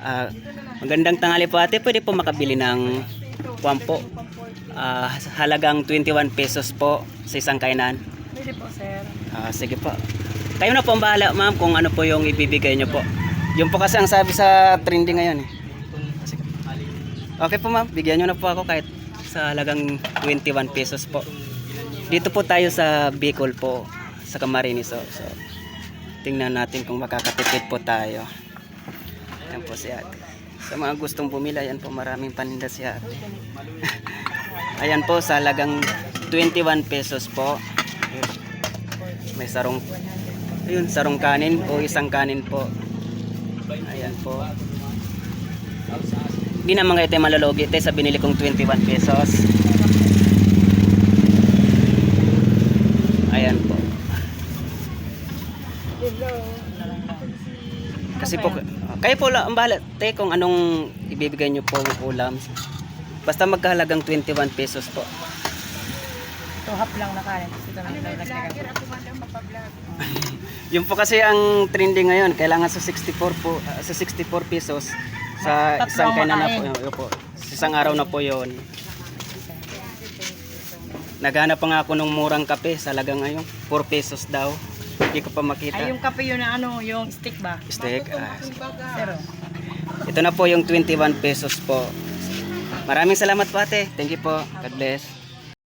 Ah, magandang tanghali po ate. Pwede po makabili ng kwan po. Ah, halagang 21 pesos po sa isang kainan. Pwede po, sir. Ah, sige po. Kayo na po ang bahala ma'am kung ano po yung ibibigay nyo po. Yung po kasi ang sabi sa trending ngayon eh. Okay po ma'am, bigyan nyo na po ako kahit sa halagang 21 pesos po. Dito po tayo sa Bicol po, sa Camarines. So, so tingnan natin kung makakatipid po tayo. Yan po si ate. Sa mga gustong bumili, ayan po maraming paninda si ate. ayan po sa halagang 21 pesos po. May sarong ayun, sarong kanin o isang kanin po. Ayan po. Hindi naman kayo tayo malalogi tayo sa binili kong 21 pesos. Ayan po. Kasi po, kayo po lang ang bahala te kung anong ibibigay nyo po ng ulam. Basta magkahalagang 21 pesos po. Ito, half lang na kanin. Tapos ito na nilagay. Yung po kasi ang trending ngayon, kailangan sa 64 po, ah, sa 64 pesos sa Tatlo isang ang kainan na po, makain. yun po. Sa isang araw na po 'yon. Naghanap pa nga ako ng murang kape sa lagang ngayon, 4 pesos daw. Hindi ko pa makita. Ay, yung kape yun na ano, yung stick ba? Steak. ah, Zero. ito na po yung 21 pesos po. Maraming salamat po ate. Thank you po. God bless.